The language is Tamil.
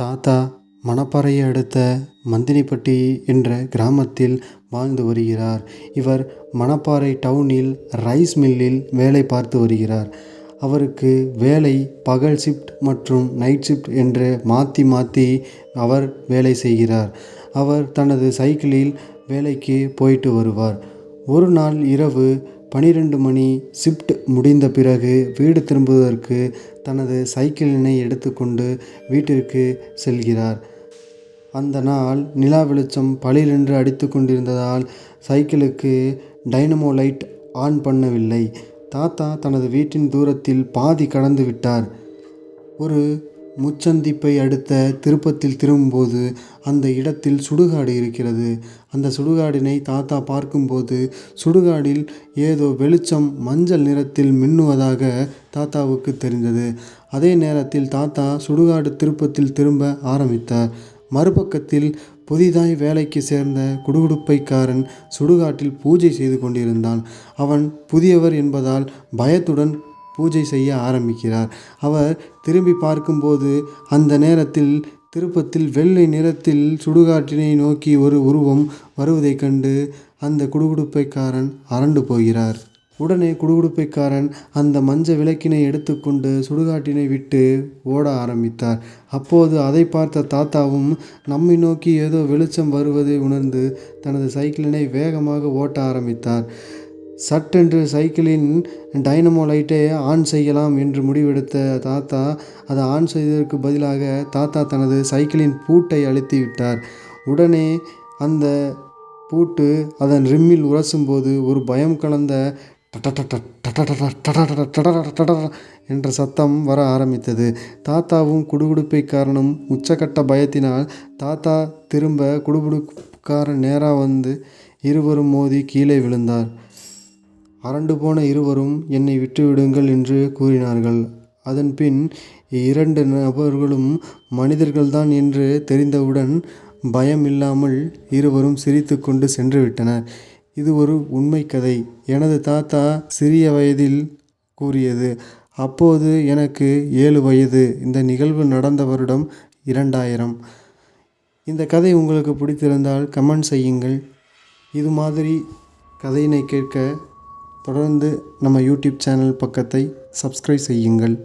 தாத்தா மணப்பாறையை அடுத்த மந்தினிப்பட்டி என்ற கிராமத்தில் வாழ்ந்து வருகிறார். இவர் மணப்பாறை டவுனில் ரைஸ் மில்லில் வேலை பார்த்து வருகிறார். அவருக்கு வேலை பகல் ஷிஃப்ட் மற்றும் நைட் ஷிஃப்ட் என்று மாற்றி மாற்றி அவர் வேலை செய்கிறார். அவர் தனது சைக்கிளில் வேலைக்கு போயிட்டு வருவார். ஒரு நாள் இரவு பனிரெண்டு மணி ஷிஃப்ட் முடிந்த பிறகு வீடு திரும்புவதற்கு தனது சைக்கிளினை எடுத்துக்கொண்டு வீட்டிற்கு செல்கிறார். அந்த நாள் நிலா வெளிச்சம் பளிரென்று அடித்து கொண்டிருந்ததால் சைக்கிளுக்கு டைனமோ லைட் ஆன் பண்ணவில்லை. தாத்தா தனது வீட்டின் தூரத்தில் பாதி கடந்து விட்டார். ஒரு முச்சந்திப்பை அடுத்த திருப்பத்தில் திரும்பும்போது அந்த இடத்தில் சுடுகாடு இருக்கிறது. அந்த சுடுகாடினை தாத்தா பார்க்கும்போது சுடுகாடில் ஏதோ வெளிச்சம் மஞ்சள் நிறத்தில் மின்னுவதாக தாத்தாவுக்கு தெரிந்தது. அதே நேரத்தில் தாத்தா சுடுகாடு திருப்பத்தில் திரும்ப ஆரம்பித்தார். மறுபக்கத்தில் புதிதாய் வேலைக்கு சேர்ந்த குடுகுடுப்பைக்காரன் சுடுகாட்டில் பூஜை செய்து கொண்டிருந்தான். அவன் புதியவர் என்பதால் பயத்துடன் பூஜை செய்ய ஆரம்பிக்கிறார். அவர் திரும்பி பார்க்கும்போது அந்த நேரத்தில் திருப்பத்தில் வெள்ளை நிறத்தில் சுடுகாட்டினை நோக்கி ஒரு உருவம் வருவதைக் கண்டு அந்த குடுகுடுப்பைக்காரன் அரண்டு போகிறார். உடனே குடுகுடுப்பைக்காரன் அந்த மஞ்ச விளக்கினை எடுத்துக்கொண்டு சுடுகாட்டினை விட்டு ஓட ஆரம்பித்தார். அப்போது அதை பார்த்த தாத்தாவும் நம்மை நோக்கி ஏதோ வெளிச்சம் வருவதை உணர்ந்து தனது சைக்கிளினை வேகமாக ஓட்ட ஆரம்பித்தார். சட்டென்று சைக்கிளின் டைனமோ லைட்டை ஆன் செய்யலாம் என்று முடிவெடுத்த தாத்தா அதை ஆன் செய்ததற்கு பதிலாக தாத்தா தனது சைக்கிளின் பூட்டை அழுத்தி விட்டார். உடனே அந்த பூட்டு அதன் ரிம்மில் உரசும்போது ஒரு பயம் கலந்த என்ற சத்தம் வர ஆரம்பித்தது தாத்தாவும் குடுகுடுப்பை காரணம் உச்சக்கட்ட பயத்தினால் தாத்தா திரும்ப குடுகுடுக்காரன் நேராக வந்து இருவரும் மோதி கீழே விழுந்தார் அரண்டு போன இருவரும் என்னை விட்டுவிடுங்கள் என்று கூறினார்கள். அதன்பின் இரண்டு நபர்களும் மனிதர்கள்தான் என்று தெரிந்தவுடன் பயம் இல்லாமல் இருவரும் சிரித்து கொண்டு சென்று விட்டனர். இது ஒரு உண்மை கதை. எனது தாத்தா சிறிய வயதில் கூறியது. அப்போது எனக்கு ஏழு வயது. இந்த நிகழ்வு நடந்த வருடம் இரண்டாயிரம். இந்த கதை உங்களுக்கு பிடித்திருந்தால் கமெண்ட் செய்யுங்கள். இது மாதிரி கதையினை கேட்க தொடர்ந்து நம்ம யூடியூப் சேனல் பக்கத்தை சப்ஸ்கிரைப் செய்யுங்கள்.